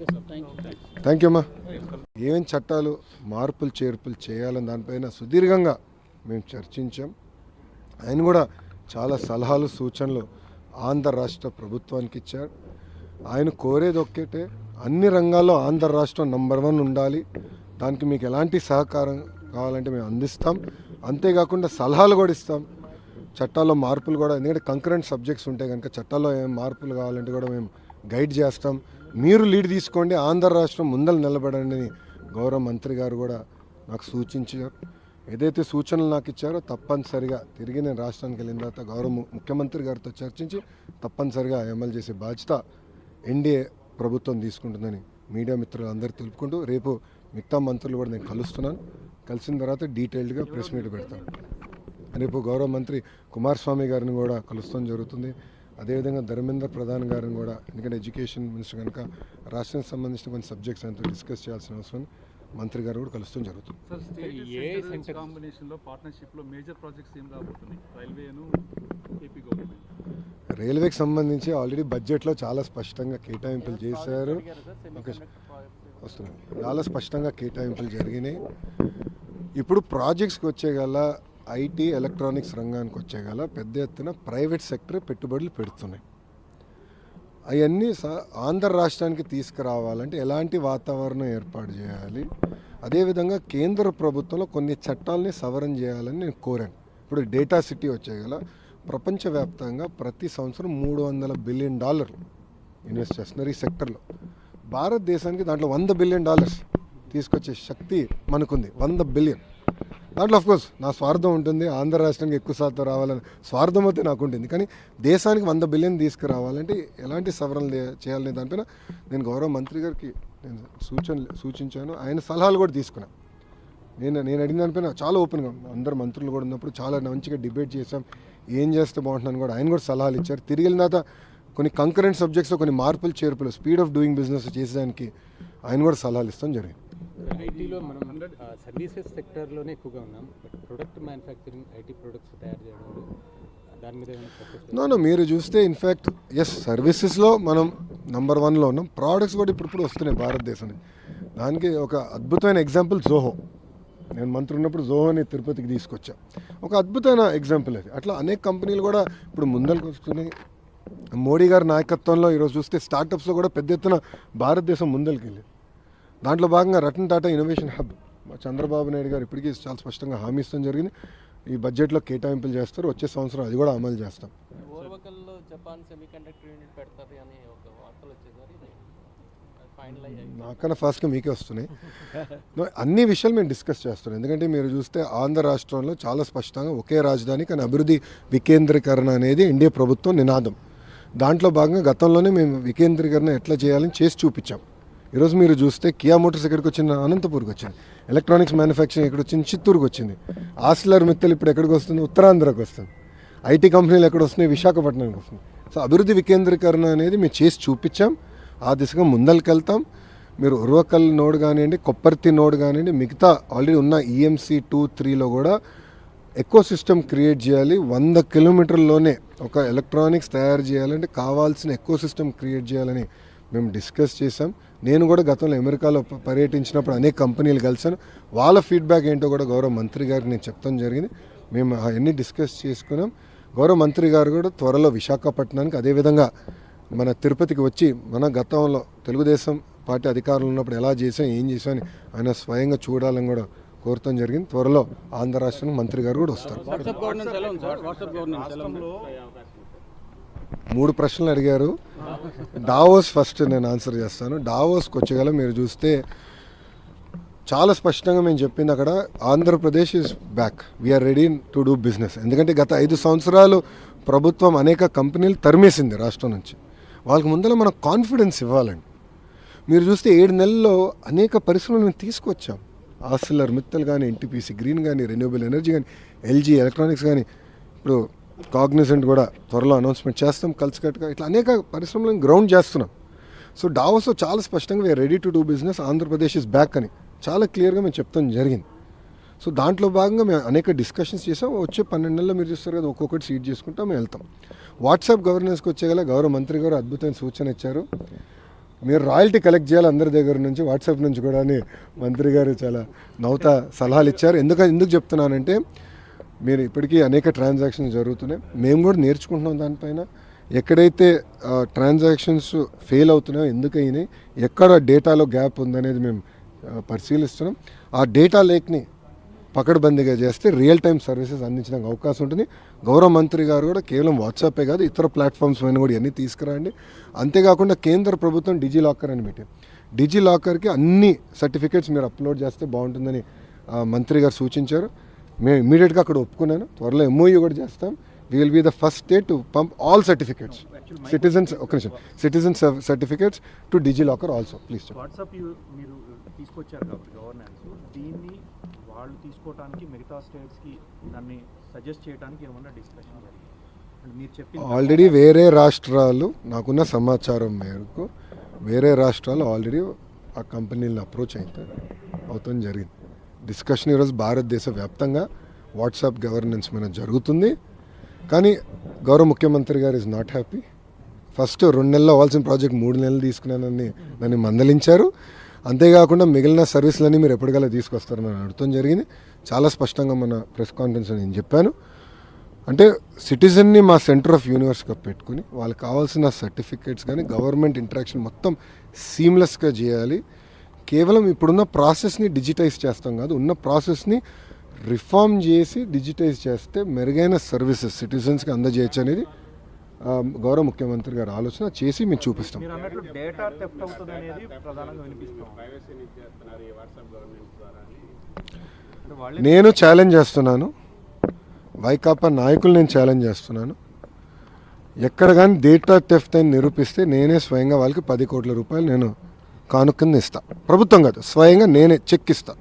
Thank you అమ్మా. ఏమేం చట్టాలు మార్పులు చేర్పులు చేయాలని దానిపైన సుదీర్ఘంగా మేము చర్చించాం. ఆయన కూడా చాలా సలహాలు సూచనలు ఆంధ్ర రాష్ట్ర ప్రభుత్వానికి ఇచ్చారు. ఆయన కోరేది ఒక్కటే అన్ని రంగాల్లో ఆంధ్ర రాష్ట్రం నంబర్ వన్ ఉండాలి. దానికి మీకు ఎలాంటి సహకారం కావాలంటే మేము అందిస్తాం. అంతేకాకుండా సలహాలు కూడా ఇస్తాం. చట్టాల్లో మార్పులు కూడా ఎందుకంటే కంకరెంట్ సబ్జెక్ట్స్ ఉంటాయి కనుక చట్టాల్లో ఏం మార్పులు కావాలంటే కూడా మేము గైడ్ చేస్తాం. మీరు లీడ్ తీసుకోండి. ఆంధ్ర రాష్ట్రం ముందర నిలబడండి. అని గౌరవ మంత్రి గారు కూడా నాకు సూచించారు. ఏదైతే సూచనలు నాకు ఇచ్చారో తప్పనిసరిగా తిరిగి నేను రాష్ట్రానికి వెళ్ళిన తర్వాత గౌరవ ముఖ్యమంత్రి గారితో చర్చించి తప్పనిసరిగా అమలు చేసే బాధ్యత ఎన్డీఏ ప్రభుత్వం తీసుకుంటుందని మీడియా మిత్రులు అందరూ తెలుపుకుంటూ రేపు మిగతా మంత్రులు కూడా నేను కలుస్తున్నాను. కలిసిన తర్వాత డీటెయిల్డ్గా ప్రెస్ మీట్ పెడతాను. రేపు గౌరవ మంత్రి కుమారస్వామి గారిని కూడా కలుస్తాం జరుగుతుంది. అదేవిధంగా ధర్మేంద్ర ప్రధాన్ గారిని కూడా ఎందుకంటే ఎడ్యుకేషన్ మినిస్టర్ కనుక రాష్ట్రానికి సంబంధించిన కొన్ని సబ్జెక్ట్స్ అంతా డిస్కస్ చేయాల్సిన అవసరం మంత్రి గారు కూడా కలుస్తాం జరుగుతుంది. సార్ స్టేట్ ఏ సెంట్రల్ సెంటర్- కాంబినేషన్లో పార్ట్నర్షిప్లో మేజర్ ప్రాజెక్ట్స్ ఏం రాబోతున్నాయి? రైల్వేను ఏపీ గవర్నమెంట్ రైల్వేకి సంబంధించి ఆల్రెడీ బడ్జెట్లో చాలా స్పష్టంగా కేటాయింపులు చేశారు. వస్తున్నాయి. చాలా స్పష్టంగా కేటాయింపులు జరిగినాయి. ఇప్పుడు ప్రాజెక్ట్స్కి వచ్చేగల ఐటీ ఎలక్ట్రానిక్స్ రంగానికి వచ్చేగల పెద్ద ఎత్తున ప్రైవేట్ సెక్టర్ పెట్టుబడులు పెడుతున్నాయి. అవన్నీ స- ఆంధ్ర రాష్ట్రానికి తీసుకురావాలంటే ఎలాంటి వాతావరణం ఏర్పాటు చేయాలి? అదేవిధంగా కేంద్ర ప్రభుత్వంలో కొన్ని చట్టాలని సవరణ చేయాలని నేను కోరాను. ఇప్పుడు డేటా సిటీ వచ్చేగల ప్రపంచవ్యాప్తంగా ప్రతి సంవత్సరం మూడు వందల బిలియన్ డాలర్లు ఇన్వెస్ట్ చేస్తున్నారు ఈ సెక్టర్లో. భారతదేశానికి దాంట్లో వంద బిలియన్ డాలర్స్ తీసుకొచ్చే శక్తి మనకుంది. వంద బిలియన్. దాంట్లో కోర్స్ నా స్వార్థం ఉంటుంది ఆంధ్ర రాష్ట్రానికి ఎక్కువ శాతం రావాలని స్వార్థం అయితే నాకు ఉంటుంది. కానీ దేశానికి వంద బిలియన్ తీసుకురావాలంటే ఎలాంటి సవరణలు చేయాలనే దానిపైన నేను గౌరవ మంత్రి గారికి నేను సూచనలు సూచించాను. ఆయన సలహాలు కూడా తీసుకున్నాను. నేను నేను అడిగిన దానిపైన చాలా ఓపెన్గా అందరు మంత్రులు కూడా ఉన్నప్పుడు చాలా మంచిగా డిబేట్ చేసాం ఏం చేస్తే బాగుంటుందని కూడా ఆయన కూడా సలహాలు ఇచ్చారు. తిరిగి వెళ్ళిన తర్వాత కొన్ని కంకరెంట్ సబ్జెక్ట్స్లో కొన్ని మార్పులు చేర్పులు స్పీడ్ ఆఫ్ డూయింగ్ బిజినెస్ చేసేదానికి ఆయన కూడా సలహాలు ఇస్తాం జరిగింది. ఐటీలో మనం సర్వీసెస్ సెక్టర్లోనే ఎక్కువగా ఉన్నాం. But product manufacturing IT products తయారు చేయడంలో దాని మీద నో మీరు చూస్తే ఇన్ఫ్యాక్ట్ ఎస్ సర్వీసెస్లో మనం నంబర్ వన్లో ఉన్నాం. ప్రోడక్ట్స్ కూడా ఇప్పుడు ఇప్పుడు వస్తున్నాయి భారతదేశం దానికి ఒక అద్భుతమైన ఎగ్జాంపుల్ జోహో నేను మంత్రి ఉన్నప్పుడు జోహోని తిరుపతికి తీసుకొచ్చా. ఒక అద్భుతమైన ఎగ్జాంపుల్ అది. అట్లా అనేక కంపెనీలు కూడా ఇప్పుడు ముందరకు వస్తున్నాయి. మోడీ గారి నాయకత్వంలో ఈరోజు చూస్తే స్టార్టప్స్లో కూడా పెద్ద ఎత్తున భారతదేశం ముందరికి వెళ్ళింది దాంట్లో భాగంగా రతన్ టాటా ఇన్నోవేషన్ హబ్. చంద్రబాబు నాయుడు గారు ఇప్పటికీ చాలా స్పష్టంగా హామీ ఇస్తాం జరిగింది. ఈ బడ్జెట్లో కేటాయింపులు చేస్తారు. వచ్చే సంవత్సరం అది కూడా అమలు చేస్తాం. నాకన్నా ఫాస్ట్గా మీకే వస్తున్నాయి. అన్ని విషయాలు మేము డిస్కస్ చేస్తున్నాం. ఎందుకంటే మీరు చూస్తే ఆంధ్ర రాష్ట్రంలో చాలా స్పష్టంగా ఒకే రాజధాని కానీ అభివృద్ధి వికేంద్రీకరణ అనేది ఇండియా ప్రభుత్వం నినాదం. దాంట్లో భాగంగా గతంలోనే మేము వికేంద్రీకరణ ఎట్లా చేయాలని చేసి చూపించాం. ఈరోజు మీరు చూస్తే కియా మోటార్స్ ఎక్కడికి వచ్చింది? అనంతపూర్కి వచ్చింది. ఎలక్ట్రానిక్స్ మ్యానుఫ్యాక్చరింగ్ ఎక్కడ వచ్చింది? చిత్తూరుకి వచ్చింది. ఆస్లర్ మిత్తలు ఇప్పుడు ఎక్కడికి వస్తుంది? ఉత్తరాంధ్రకు వస్తుంది. ఐటీ కంపెనీలు ఎక్కడ వస్తున్నాయి? విశాఖపట్నానికి వస్తుంది సో అభివృద్ధి వికేంద్రీకరణ అనేది మేము చేసి చూపించాం. ఆ దిశగా ముందరికెళ్తాం మీరు ఉర్వకల్ నోడ్ కానివ్వండి కొప్పర్తి నోడ్ కానివ్వండి మిగతా ఆల్రెడీ ఉన్న ఈఎంసీ టూ త్రీలో కూడా ఎకో సిస్టమ్ క్రియేట్ చేయాలి. వంద కిలోమీటర్లోనే ఒక ఎలక్ట్రానిక్స్ తయారు చేయాలంటే కావాల్సిన ఎకో సిస్టమ్ క్రియేట్ చేయాలని మేము డిస్కస్ చేసాం నేను కూడా గతంలో అమెరికాలో పర్యటించినప్పుడు అనేక కంపెనీలు కలిసాను వాళ్ళ ఫీడ్బ్యాక్ ఏంటో కూడా గౌరవ మంత్రి గారికి నేను చెప్తాం జరిగింది. మేము అవన్నీ డిస్కస్ చేసుకున్నాం. గౌరవ మంత్రి గారు కూడా త్వరలో విశాఖపట్నానికి అదేవిధంగా మన తిరుపతికి వచ్చి మన గతంలో తెలుగుదేశం పార్టీ అధికారంలో ఉన్నప్పుడు ఎలా చేసాం ఏం చేసాం అని ఆయన స్వయంగా చూడాలని కూడా కోరటం జరిగింది. త్వరలో ఆంధ్ర రాష్ట్రానికి మంత్రి గారు కూడా వస్తారు. మూడు ప్రశ్నలు అడిగారు. డావోస్ ఫస్ట్ నేను ఆన్సర్ చేస్తాను. డావోస్కి వచ్చేగల మీరు చూస్తే చాలా స్పష్టంగా మేము చెప్పింది అక్కడ Andhra Pradesh is back we're ready to do business ఎందుకంటే గత ఐదు సంవత్సరాలు ప్రభుత్వం అనేక కంపెనీలు తరిమేసింది రాష్ట్రం నుంచి. వాళ్ళకి ముందర మనం కాన్ఫిడెన్స్ ఇవ్వాలండి. మీరు చూస్తే ఏడు నెలల్లో అనేక పరిశ్రమలు మేము తీసుకొచ్చాం ఆస్లర్ మిత్తల్ కానీ ఎన్టీపీసీ గ్రీన్ కానీ రెన్యూబుల్ ఎనర్జీ కానీ ఎల్జీ ఎలక్ట్రానిక్స్ కానీ ఇప్పుడు కాగ్నిజెంట్ కూడా త్వరలో అనౌన్స్మెంట్ చేస్తాం కలిసికట్టుగా ఇట్లా అనేక పరిశ్రమలను గ్రౌండ్ చేస్తున్నాం. సో డావోస్లో చాలా స్పష్టంగా we're ready to do business Andhra Pradesh is back అని చాలా క్లియర్గా మేము చెప్తాం జరిగింది. సో దాంట్లో భాగంగా మేము అనేక డిస్కషన్స్ చేసాం. వచ్చే పన్నెండు నెలలు మీరు చూస్తారు కదా ఒక్కొక్కటి సీట్ చేసుకుంటా మేము వెళ్తాం. వాట్సాప్ గవర్నెన్స్కి వచ్చేగల గౌరవ మంత్రి గారు అద్భుతమైన సూచన ఇచ్చారు. మీరు రాయల్టీ కలెక్ట్ చేయాలి అందరి దగ్గర నుంచి వాట్సాప్ నుంచి కూడా అని మంత్రి గారు చాలా నవ్వుతా సలహాలు ఇచ్చారు. ఎందుకు ఎందుకు చెప్తున్నానంటే మీరు ఇప్పటికీ అనేక ట్రాన్సాక్షన్స్ జరుగుతున్నాయి. మేము కూడా నేర్చుకుంటున్నాం దానిపైన. ఎక్కడైతే ట్రాన్సాక్షన్స్ ఫెయిల్ అవుతున్నాయో ఎందుకు ఎక్కడ డేటాలో గ్యాప్ ఉందనేది మేము పరిశీలిస్తున్నాం. ఆ డేటా లేక్ని పకడ్బందీగా చేస్తే రియల్ టైం సర్వీసెస్ అందించడానికి అవకాశం ఉంటుంది. గౌరవ మంత్రి గారు కూడా కేవలం వాట్సాపే కాదు ఇతర ప్లాట్ఫామ్స్ పైన కూడా ఇవన్నీ తీసుకురండి. అంతేకాకుండా కేంద్ర ప్రభుత్వం డిజీ లాకర్ అని పెట్టి డిజీ లాకర్కి అన్ని సర్టిఫికేట్స్ మీరు అప్లోడ్ చేస్తే బాగుంటుందని మంత్రి గారు సూచించారు. మేము ఇమీడియట్గా అక్కడ ఒప్పుకున్నాను. త్వరలో ఎంఓయూ కూడా చేస్తాం. We will be the first state to pump all certificates citizens ఒక నిమిషం. Citizen certificates to DigiLocker also please WhatsApp మీరు తీసుకొచ్చారు కాబట్టి గవర్నెన్స్ దీన్ని వాళ్ళు తీసుకోవడానికి మిగతా స్టేట్స్కి దాన్ని సజెస్ట్ చేయడానికి ఏమన్నా డిస్కషన్ ఆల్రెడీ వేరే రాష్ట్రాలు నాకున్న సమాచారం మేరకు వేరే రాష్ట్రాలు ఆల్రెడీ ఆ కంపెనీలను అప్రోచ్ అయితే అవుతుంది జరిగింది. డిస్కషన్ ఈరోజు భారతదేశ వ్యాప్తంగా వాట్సాప్ గవర్నెన్స్ మీద జరుగుతుంది. కానీ గౌరవ ముఖ్యమంత్రి గారు ఇస్ నాట్ హ్యాపీ ఫస్ట్ రెండు నెలలు అవ్వాల్సిన ప్రాజెక్ట్ మూడు నెలలు తీసుకున్నానని నన్ను మందలించారు. అంతేకాకుండా మిగిలిన సర్వీసులన్నీ మీరు ఎప్పటికల్లా తీసుకొస్తారని నన్ను జరిగింది. చాలా స్పష్టంగా మన ప్రెస్ కాన్ఫరెన్స్లో నేను చెప్పాను. అంటే సిటిజన్ని మా సెంటర్ ఆఫ్ యూనివర్స్గా పెట్టుకుని వాళ్ళకి కావాల్సిన సర్టిఫికేట్స్ కానీ గవర్నమెంట్ ఇంటరాక్షన్ మొత్తం సీమ్లెస్గా చేయాలి. కేవలం ఇప్పుడున్న ప్రాసెస్ని డిజిటైజ్ చేస్తాం కాదు ఉన్న ప్రాసెస్ని రిఫార్మ్ చేసి డిజిటైజ్ చేస్తే మెరుగైన సర్వీసెస్ సిటిజన్స్కి అందజేయచ్చు అనేది గౌరవ ముఖ్యమంత్రి గారు ఆలోచన. చేసి మేము చూపిస్తాం. నేను ఛాలెంజ్ చేస్తున్నాను. వైకాపా నాయకులు నేను ఛాలెంజ్ చేస్తున్నాను. ఎక్కడ కానీ డేటా టెఫ్ట్ అని నిరూపిస్తే నేనే స్వయంగా వాళ్ళకి పది కోట్ల రూపాయలు నేను కానుకని ఇస్తా. ప్రభుత్వం కాదు స్వయంగా నేనే చెక్ ఇస్తా.